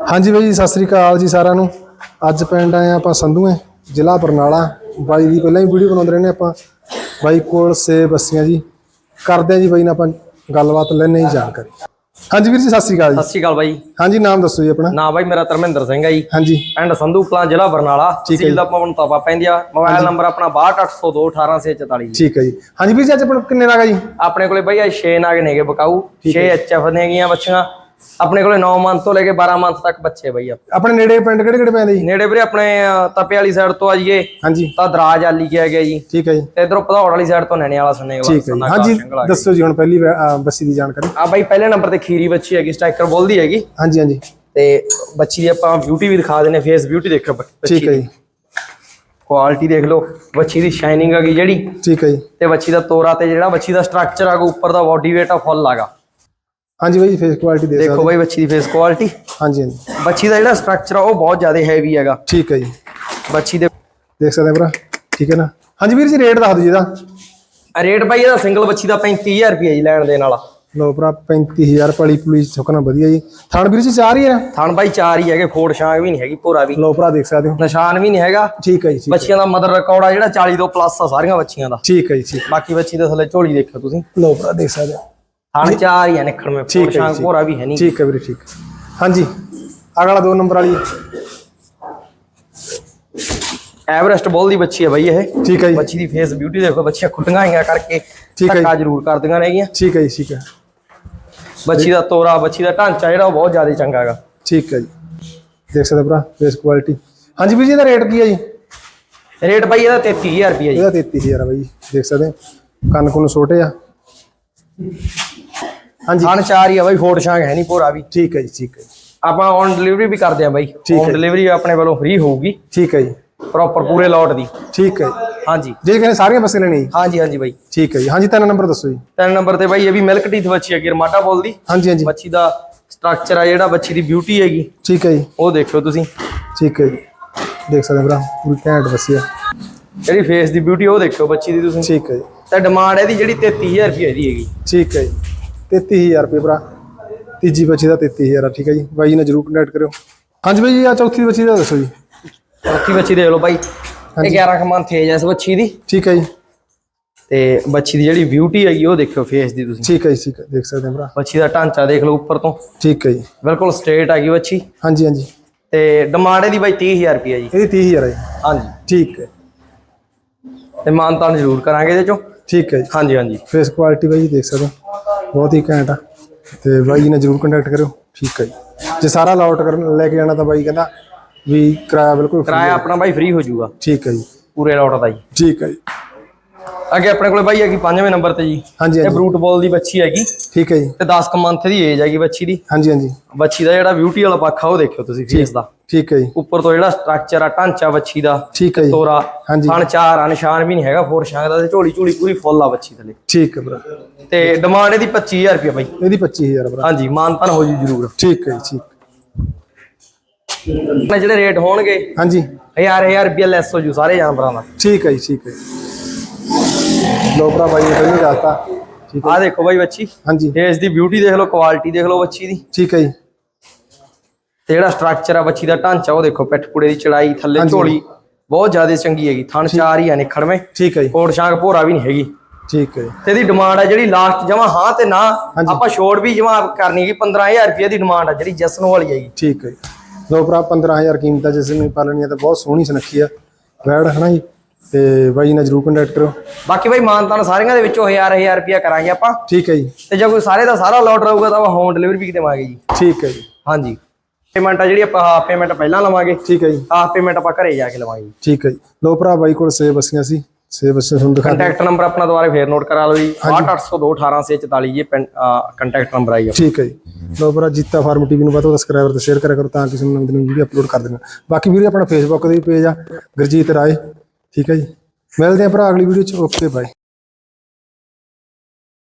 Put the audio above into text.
ਹਾਂਜੀ ਬਾਈ ਜੀ ਸਤਿ ਸ੍ਰੀ ਅਕਾਲ ਜੀ ਸਾਰਿਆਂ ਨੂੰ। ਅੱਜ ਪਿੰਡ ਆਏ ਹਾਂ ਆਪਾਂ ਸੰਧੂਏ ਜ਼ਿਲ੍ਹਾ ਬਰਨਾਲਾ। ਬਾਈ ਦੀ ਪਹਿਲਾਂ ਹੀ ਵੀਡੀਓ ਬਣਾਉਂਦੇ ਰਹਿੰਦੇ ਆਪਾਂ। ਬਾਈ ਕੋਲ ਸੇ ਬੱਸੀਆਂ ਜੀ। ਕਰਦੇ ਆ ਜੀ ਬਾਈ ਨਾਲ ਆਪਾਂ ਗੱਲਬਾਤ ਲੈਣੇ ਜੀ ਜਾਣਕਾਰੀ। ਹਾਂਜੀ ਵੀਰ ਜੀ ਸਤਿ ਸ੍ਰੀ ਅਕਾਲ ਜੀ। ਸਤਿ ਸ਼੍ਰੀ ਅਕਾਲ ਬਾਈ। ਹਾਂਜੀ ਨਾਮ ਦੱਸੋ ਜੀ ਆਪਣਾ। ਨਾ ਬਾਈ ਮੇਰਾ ਧਰਮਿੰਦਰ ਸਿੰਘ ਹੈ ਜੀ। ਹਾਂਜੀ। ਪਿੰਡ ਸੰਧੂ ਕਲਾਂ ਜ਼ਿਲ੍ਹਾ ਬਰਨਾਲਾ। ਤਹਿਸੀਲ ਦਾ ਪਵਨ ਤਾਪਾ ਪੈਂਦੀ ਆ। ਮੋਬਾਈਲ ਨੰਬਰ ਆਪਣਾ 62802 18644 ਜੀ। ਠੀਕ ਹੈ ਜੀ। ਹਾਂਜੀ ਵੀਰ ਜੀ ਅੱਜ ਆਪਣਾ ਕਿੰਨੇ ਨਾਗਾ ਜੀ? ਆਪਣੇ ਕੋਲੇ ਬਾਈ ਆ 6 ਨਾਗ ਨੇਗੇ ਬਕਾਊ। 6 ਐਚਐਫ ਨੇਗੀਆਂ ਬੱਚੀਆਂ। ਆਪਣੇ ਕੋਲੇ 9 ਮੰਥ ਤੋਂ ਲੈ ਕੇ 12 ਮੰਥ ਤੱਕ ਬੱਚੇ ਬਾਈ ਆਪਣੇ ਨੇੜੇ ਪਿੰਡ ਕਿਹੜੇ ਕਿਹੜੇ ਪੈਂਦੇ ਜੀ? ਨੇੜੇ ਵੀਰੇ ਆਪਣੇ ਤਪੇ ਵਾਲੀ ਸਾਈਡ ਤੋਂ ਆ ਜੀਏ ਹਾਂਜੀ। ਤਾਂ ਦਰਾਜ ਆਲੀ ਗਿਆ ਗਿਆ ਜੀ। ਠੀਕ ਹੈ ਜੀ। ਤੇ ਇਧਰੋਂ ਭਦੌੜ ਵਾਲੀ ਸਾਈਡ ਤੋਂ ਨੈਣੇ ਵਾਲਾ ਸੰਨੇ ਵਾਲਾ ਠੀਕ ਹੈ ਹਾਂਜੀ ਦੱਸੋ ਜੀ ਹੁਣ ਪਹਿਲੀ ਬੱਸੀ ਦੀ ਜਾਣਕਾਰੀ। ਆ ਬਾਈ ਪਹਿਲੇ ਨੰਬਰ ਤੇ ਖੀਰੀ ਬੱਚੀ ਹੈਗੀ ਸਟ੍ਰਾਈਕਰ ਬੋਲਦੀ ਹੈਗੀ। ਹਾਂਜੀ ਹਾਂਜੀ। ਤੇ ਬੱਚੀ ਦੀ ਆਪਾਂ ਬਿਊਟੀ ਵੀ ਦਿਖਾ ਦਿੰਨੇ ਫੇਸ ਬਿਊਟੀ ਦੇਖੋ ਬੱਚੀ ਠੀਕ ਹੈ ਜੀ। ਕੁਆਲਿਟੀ ਦੇਖ ਲਓ ਬੱਚੀ ਦੀ ਸ਼ਾਈਨਿੰਗ ਹੈਗੀ ਜਿਹੜੀ। ਠੀਕ ਹੈ ਜੀ। ਤੇ ਬੱਚੀ ਦਾ ਤੋਰਾ ਤੇ ਜਿਹੜਾ ਬੱਚੀ ਦਾ ਸਟਰਕਚਰ ਹੈਗਾ ਉੱਪਰ ਦਾ ਬਾਡੀ weight ਆ ਫੁੱਲ ਹੈਗਾ ਹਾਂਜੀ ਬਾਈ ਫੇਸ ਕੁਆਲਿਟੀ ਦੇ ਦੇਖੋ ਬਾਈ ਬੱਚੀ ਦੀ ਫੇਸ ਕੁਆਲਿਟੀ ਹਾਂਜੀ ਹਾਂਜੀ। ਬੱਚੀ ਦਾ ਜਿਹੜਾ ਸਟਰਕਚਰ ਆ ਉਹ ਬਹੁਤ ਜ਼ਿਆਦਾ ਹੈਵੀ ਹੈਗਾ। ਠੀਕ ਹੈ ਜੀ। ਬੱਚੀ ਦੇ ਦੇਖ ਸਕਦੇ ਆ ਭਰਾ ਠੀਕ ਹੈ ਨਾ? ਹਾਂਜੀ ਵੀਰ ਜੀ ਰੇਟ ਦੱਸ ਦਿਓ ਜੀ ਇਹਦਾ। ਰੇਟ ਬਾਈ ਇਹਦਾ ਸਿੰਗਲ ਬੱਚੀ ਦਾ 35000 ਰੁਪਏ ਜੀ ਲੈਣ ਦੇਣ ਵਾਲਾ। ਲੋ ਭਰਾ 35000 ਪਲੀ ਪੁਲੀ ਸੁਕਣਾ ਵਧੀਆ ਜੀ। ਥਣ ਵੀਰ ਜੀ ਚਾਰ ਹੀ ਹੈ? ਥਣ ਬਾਈ ਚਾਰ ਹੀ ਹੈਗੇ ਫੋੜ ਛਾਂਗ ਵੀ ਨਹੀਂ ਹੈਗੀ ਭੋਰਾ ਵੀ। ਲੋ ਭਰਾ ਦੇਖ ਸਕਦੇ ਹੋ। ਨਿਸ਼ਾਨ ਵੀ ਨਹੀਂ ਹੈਗਾ। ਠੀਕ ਹੈ ਜੀ ਬੱਚੀਆਂ ਦਾ ਮਦਰ ਰਿਕਾਰਡ ਆ ਜਿਹੜਾ 40 ਤੋਂ ਪਲੱਸ ਆ ਸਾਰੀਆਂ ਬੱਚੀਆਂ ਦਾ। ਠੀਕ ਹੈ ਜੀ ਬਾਕੀ ਬੱਚੀ ਦੇ ਥੱਲੇ ਝੋਲੀ ਦੇਖੋ ਤੁਸੀਂ। ਲੋ ਭਰਾ ਦੇਖ ਸਕਦੇ ਹੋ। ਥਣ ਚਾਰ ਹੀ ਆ ਨਿਕਲ ਮੇ ਠੀਕ ਹੈ ਜੀ, ਵੀ ਹੈ ਨਹੀਂ। ਠੀਕ ਹੈ ਵੀਰੇ ਠੀਕ। ਹਾਂਜੀ ਅਗਲਾ ਦੋ ਨੰਬਰ ਵਾਲੀ ਐਵਰੈਸਟ ਬੋਲ ਦੀ ਬੱਚੀ ਹੈ ਬਾਈ ਇਹ। ਠੀਕ ਹੈ ਜੀ। ਬੱਚੀ ਦੀ ਫੇਸ ਬਿਊਟੀ ਦੇਖੋ ਬੱਚੀਆਂ ਖੁੱਟੀਆਂ ਆਈਆਂ ਕਰਕੇ ਠੀਕ ਹੈ ਜੀ। ਧੱਕਾ ਜ਼ਰੂਰ ਕਰਦੀਆਂ ਨੇਗੀਆਂ ਠੀਕ ਹੈ ਜੀ ਠੀਕ ਹੈ। ਬੱਚੀ ਦਾ ਤੋਰਾ ਬੱਚੀ ਦਾ ਢਾਂਚਾ ਜਿਹੜਾ ਉਹ ਬਹੁਤ ਜ਼ਿਆਦਾ ਚੰਗਾ ਹੈਗਾ। ਠੀਕ ਹੈ ਜੀ। ਦੇਖ ਸਕਦੇ ਹੋ ਭਰਾ ਫੇਸ ਕੁਆਲਿਟੀ ਹਾਂਜੀ ਵੀਰ ਜੀ ਇਹਦਾ ਰੇਟ ਕੀ ਹੈ ਜੀ? ਰੇਟ ਬਾਈ ਇਹਦਾ 33000 ਰੁਪਏ ਜੀ। ਇਹਦਾ 33000 ਆ ਬਾਈ ਦੇਖ ਸਕਦੇ ਹੋ। ਕੰਨ ਕੁੰਨ ਛੋਟੇ ਆ। ਹਾਂਜੀ ਥਣ ਚਾਰ ਹੀ ਆ ਬਾਈ ਫੋੜ ਛਾਂਗ ਹੈ ਨਹੀਂ ਭੋਰਾ ਵੀ ਠੀਕ ਹੈ ਜੀ ਠੀਕ ਹੈ ਆਪਾਂ ਔਨ ਡਿਲੀਵਰੀ ਵੀ ਕਰਦੇ ਆ ਬਾਈ ਔਨ ਹੈ। ਡਿਲੀਵਰੀ ਆਪਣੇ ਵੱਲੋਂ ਫ੍ਰੀ ਹੋਊਗੀ ਠੀਕ ਹੈ ਜੀ ਪ੍ਰੋਪਰ ਪੂਰੇ ਲੋਟ ਦੀ ਠੀਕ ਹੈ। ਹਾਂਜੀ ਜੇ ਕਹਿੰਦੇ ਸਾਰੀਆਂ ਬੱਸੇ ਲੈਣੀ ਜੀ ਹਾਂਜੀ ਹਾਂਜੀ ਬਾਈ ਠੀਕ ਹੈ ਜੀ ਹਾਂਜੀ ਤਿੰਨ ਨੰਬਰ ਦੱਸੋ ਜੀ ਤਿੰਨ ਨੰਬਰ ਤੇ ਬਾਈ ਇਹ ਵੀ ਮਿਲਕ ਟੀਥ ਬੱਚੀ ਹੈਗੀ ਰਮਾਟਾ ਬੋਲਦੀ ਹਾਂਜੀ ਹਾਂਜੀ ਬੱਚੀ ਦਾ ਸਟਰਕਚਰ ਆ ਜਿਹੜਾ ਬੱਚੀ ਦੀ ਬਿਊਟੀ ਹੈਗੀ ਠੀਕ ਹੈ ਜੀ ਉਹ ਦੇਖਿਓ ਤੁਸੀਂ ਠੀਕ ਹੈ ਜੀ ਦੇਖ ਸਕਦੇ ਹੋ ਭਰਾ ਪੂਰੀ ਘੈਂਟ ਬੱਸੀ ਆ ਜਿਹੜੀ ਫੇਸ ਦੀ ਬਿਊਟੀ ਉਹ ਦੇਖਿਓ ਬੱਚੀ ਦੀ ਤੁਸੀਂ ਠੀਕ ਹੈ ਜੀ ਤੇ ਡਿਮਾਂਡ ਇਹਦੀ ਜਿਹੜੀ 33000 ਰੁਪਏ ਦੀ ਹੈਗੀ ਠੀਕ ਹੈ ਜੀ 33000 ਰੁਪਏ ਭਰਾ। ਤੀਜੀ ਬੱਚੀ ਦਾ 33000 ਆ ਠੀਕ ਹੈ ਜੀ। ਬਾਈ ਜੀ ਨਾਲ ਜਰੂਰ ਕੰਟੈਕਟ ਕਰਿਓ। ਹਾਂਜੀ ਬਾਈ ਜੀ ਆ ਚੌਥੀ ਬੱਚੀ ਦਾ ਦੱਸੋ ਜੀ। ਚੌਥੀ ਬੱਚੀ ਦੇਖ ਲਓ ਬਾਈ। ਇਹ 11 ਕਮਾਂ ਥੇਜ ਐ ਇਸ ਬੱਚੀ ਦੀ। ਠੀਕ ਹੈ ਜੀ। ਤੇ ਬੱਚੀ ਦੀ ਜਿਹੜੀ ਬਿਊਟੀ ਹੈਗੀ ਉਹ ਦੇਖਿਓ ਫੇਸ ਦੀ ਤੁਸੀਂ। ਠੀਕ ਹੈ ਜੀ ਠੀਕ ਹੈ ਦੇਖ ਸਕਦੇ ਹੋ ਭਰਾ। ਬੱਚੀ ਦਾ ਢਾਂਚਾ ਦੇਖ ਲਓ ਉੱਪਰ ਤੋਂ। ਠੀਕ ਹੈ ਜੀ। ਬਿਲਕੁਲ ਸਟ੍ਰੇਟ ਹੈਗੀ ਬੱਚੀ। ਹਾਂਜੀ ਹਾਂਜੀ। ਤੇ ਡਿਮਾਂਡ ਇਹਦੀ ਬਾਈ 30000 ਰੁਪਏ ਜੀ। ਇਹਦੀ 30000 ਹੈ ਜੀ। ਹਾਂਜੀ। ਠੀਕ ਹੈ ਤੇ ਮਾਨਤਾਨ ਜ਼ਰੂਰ ਕਰਾਂਗੇ ਇਹਦੇ ਚੋਂ। ਠੀਕ ਹੈ ਜੀ। ਹਾਂਜੀ ਹਾਂਜੀ। ਫੇਸ ਕੁਆਲਿਟੀ ਬਾਈ ਜੀ ਦੇਖ ਸਕਦੇ ਹੋ। ਬਹੁਤ ਹੀ ਘੈਂਟ ਆ। ਤੇ ਬਾਈ ਜੀ ਨਾਲ ਜਰੂਰ ਕੰਟੈਕਟ ਕਰਿਓ। ਠੀਕ ਹੈ ਜੀ। ਜੇ ਸਾਰਾ ਲਾਊਟ ਕਰਨ ਲੈ ਕੇ ਜਾਣਾ ਤਾਂ ਬਾਈ ਕਹਿੰਦਾ ਵੀ ਕਿਰਾਇਆ ਬਿਲਕੁਲ free ਕਿਰਾਇਆ ਆਪਣਾ ਬਾਈ ਫ੍ਰੀ ਹੋ ਜਾਊਗਾ। ਠੀਕ ਹੈ ਜੀ। ਪੂਰੇ ਲੋਟ ਦਾ ਜੀ। ਠੀਕ ਹੈ ਜੀ। ਅੱਗੇ ਆਪਣੇ ਕੋਲੇ ਬਾਈ ਹੈਗੀ ਪੰਜਵੇਂ ਨੰਬਰ ਤੇ ਜੀ। ਹਾਂਜੀ ਇਹ ਹਾਂਜੀ ਬਰੂਟ ਬੋਲ ਦੀ ਬੱਚੀ ਹੈਗੀ। ਠੀਕ ਹੈ ਜੀ। ਤੇ 10 ਕ ਮੰਥ ਦੀ ਏਜ ਹੈਗੀ ਬੱਚੀ ਦੀ। ਹਾਂਜੀ ਹਾਂਜੀ। ਬੱਚੀ ਦਾ ਜਿਹੜਾ ਬਿਊਟੀ ਵਾਲਾ ਪੱਖ ਆ ਉਹ ਦੇਖਿਓ ਤੁਸੀਂ ਫੇਸ ਦਾ। ਠੀਕ ਹੈ ਜੀ। ਉੱਪਰ ਤੋਂ ਜਿਹੜਾ ਸਟਰਕਚਰ ਆ ਢਾਂਚਾ ਬੱਚੀ ਦਾ ਠੀਕ ਹੈ ਜੀ। ਤੋਰਾ ਹਾਂਜੀ। ਥਣ ਚਾਰ ਆ ਨਿਸ਼ਾਨ ਵੀ ਨਹੀਂ ਹੈਗਾ ਫੋਰ ਸ਼ਾਂਗ ਦਾ ਤੇ ਝੋਲੀ ਝੋਲੀ ਪੂਰੀ ਫੁੱਲ ਆ ਬੱਚੀ ਥੱਲੇ। ਠੀਕ ਹੈ ਭਰਾ। ਤੇ ਡਿਮਾਂਡ ਇਹਦੀ 25000 ਰੁਪਏ ਬਾਈ। ਇਹਦੀ 25000 ਭਰਾ। ਹਾਂਜੀ ਮਾਨਤਨ ਹੋ ਜੂ ਜਰੂਰ। ਠੀਕ ਹੈ ਜੀ ਠੀਕ। ਜਿਹੜੇ ਰੇਟ ਹੋਣਗੇ ਹਾਂਜੀ। ਹਜ਼ਾਰ ਹਜ਼ਾਰ ਰੁਪਏ ਲੈਸ ਹੋ ਜੂ ਸਾਰੇ ਜਾਨਵਰਾਂ ਦਾ ਠੀਕ ਹੈ ਜੀ ਠੀਕ ਹੈ। ਲੋ ਭਰਾ ਬਾਈ ਨੇ ਪਹਿਲੇ ਦੱਸਤਾ ਠੀਕ ਹੈ। ਆਹ ਦੇਖੋ ਬਾਈ ਬੱਚੀ ਹਾਂਜੀ। ਫੇਸ ਦੀ ਬਿਊਟੀ ਦੇਖ ਲਓ ਕੁਆਲਿਟੀ ਦੇਖ ਲਓ ਬੱਚੀ ਦੀ। ਠੀਕ ਹੈ ਜੀ। ਤੇ ਜਿਹੜਾ ਸਟਰਕਚਰ ਆ ਬੱਚੀ ਦਾ ਢਾਂਚਾ ਉਹ ਦੇਖੋ ਪਿੱਠ ਪੁੜੇ ਦੀ ਚੜਾਈ ਥੱਲੇ। ਝੋਲੀ ਬਹੁਤ ਜ਼ਿਆਦਾ ਚੰਗੀ ਹੈਗੀ। ਥਣ ਚਾਰ ਹੀ ਆ ਨਿਖੜਵੇਂ ਠੀਕ ਹੈ ਜੀ। ਕੋਟ ਸ਼ਾਂਗ ਭੋਰਾ ਵੀ ਨਹੀਂ ਹੈਗੀ। ਠੀਕ ਹੈ ਤੇ ਇਹਦੀ ਡਿਮਾਂਡ ਆ ਜਿਹੜੀ ਲਾਸਟ ਜਮਾ ਹਾਂ ਤੇ ਨਾ। ਆਪਾਂ ਛੋੜ ਵੀ ਜਮਾ ਕਰਨੀ ਹੈਗੀ 15000 ਰੁਪਏ ਦੀ ਡਿਮਾਂਡ ਆ ਜਿਹੜੀ ਜਸਨ ਵਾਲੀ ਹੈਗੀ। ਠੀਕ ਹੈ ਲੋ ਭਰਾ 15000 ਕੀਮਤ ਆ ਜਿਸ ਨੂੰ ਪਾਲਣੀ ਆ ਤਾਂ ਬਹੁਤ ਸੋਹਣੀ ਸੁਨੱਖੀ ਆ। ਬੈੜ ਹਨਾ ਜੀ ਤੇ ਬਾਈ ਨਾਲ ਜਰੂਰ ਕੰਟੈਕਟ ਕਰੋ ਬਾਕੀ ਬਾਈ ਮਾਨਤਾਨ ਸਾਰੀਆਂ ਦੇ ਵਿੱਚੋਂ 1000 1000 ਰੁਪਏ ਕਰਾਂਗੇ ਆਪਾਂ। ਠੀਕ ਹੈ ਜੀ। ਤੇ ਜੇ ਕੋਈ ਸਾਰੇ ਦਾ ਸਾਰਾ ਲੋਟ ਰਹੂਗਾ ਤਾਂ ਆਪਾਂ ਹੋਮ ਡਿਲੀਵਰੀ ਵੀ ਦੇਵਾਂਗੇ ਜੀ। ਠੀਕ ਹੈ ਜੀ। ਹਾਂਜੀ। ਪੇਮੈਂਟ ਆ ਜਿਹੜੀ ਆਪਾਂ ਹਾਫ ਪੇਮੈਂਟ ਪਹਿਲਾਂ ਲਵਾਂਗੇ। ਠੀਕ ਹੈ ਜੀ। ਹਾਫ ਪੇਮੈਂਟ ਆਪਾਂ ਘਰੇ ਜਾ ਕੇ ਲਵਾਂਗੇ ਜੀ। ਠੀਕ ਹੈ ਜੀ। ਲੋ ਭਰਾ ਬਾਈ ਕੋਲ ਸੇਬ ਬੱਸੀਆਂ ਸੀ ਸੇਬ ਬੱਸੀਆਂ ਤੁਹਾਨੂੰ ਦਿਖਾ ਕੰਟੈਕਟ ਨੰਬਰ ਆਪਣਾ ਦੁਬਾਰਾ ਫੇਰ ਨੋਟ ਕਰਾ ਲਓ ਜੀ। 6802 18644 ਜੀ ਕੰਟੈਕਟ ਨੰਬਰ ਆਈ ਠੀਕ ਹੈ ਜੀ। ਲੋ ਭਰਾ ਜੀਤਾ ਫਾਰਮ ਟੀਵੀ ਨੂੰ ਵੱਧ ਤੋਂ ਸਬਸਕ੍ਰਾਈਬਰ ਤੇ ਸ਼ੇਅਰ ਕਰਿਆ ਕਰੋ ਤਾਂ ਕਿਸੇ ਨੂੰ ਨਵੀਂ ਨਵੀਂ ਵੀਡੀਓ ਅਪਲੋਡ ਕਰ ਦੇਣਾ। ਬਾਕੀ ਵੀਡੀਓ ਆਪਣਾ ਫੇਸਬੁੱਕ ਤੇ ਵੀ ਪੇਜ ਆ ਗੁਰਜੀਤ ਰਾਏ। ਠੀਕ ਹੈ ਜੀ। ਮਿਲਦੇ ਆ ਭਰਾ ਅਗਲੀ ਵੀਡੀਓ ਚ। Okay bye